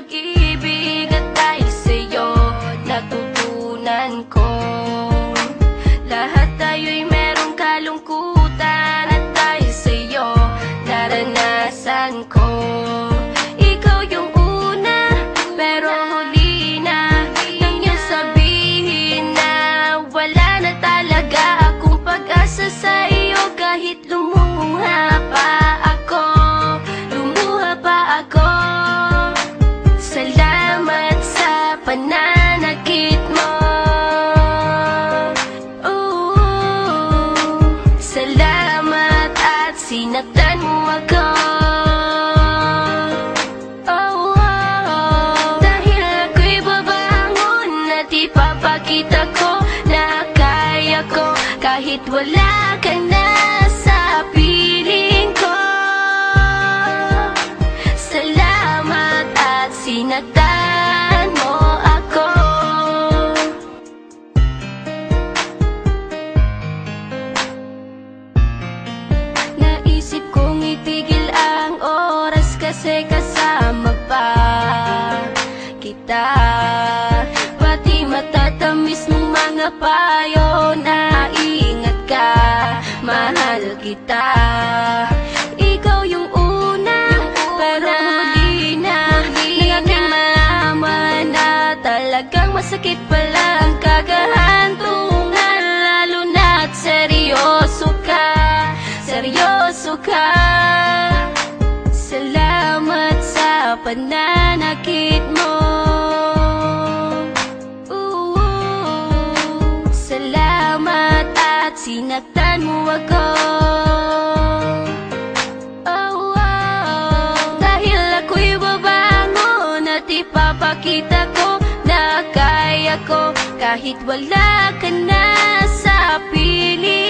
Pag-ibig At dahil sa'yo natutunan ko. Lahat tayo'y merong kalungkutan At dahil sa'yo naranasan ko. Ikaw yung una pero huli na Nang iyong sabihin na Wala na talaga ipapakita ko na kaya ko Kahit wala ka sa piling ko. Salamat at kasi kasama pa kita. Pati matatamis mong mga payo na ingat ka Mahal kita pananakit mo. Ooh, Salamat at sinaktan mo ako. Oh, oh, Dahil ako'y babangon at ipapakita ko na Kahit wala ka na sa piling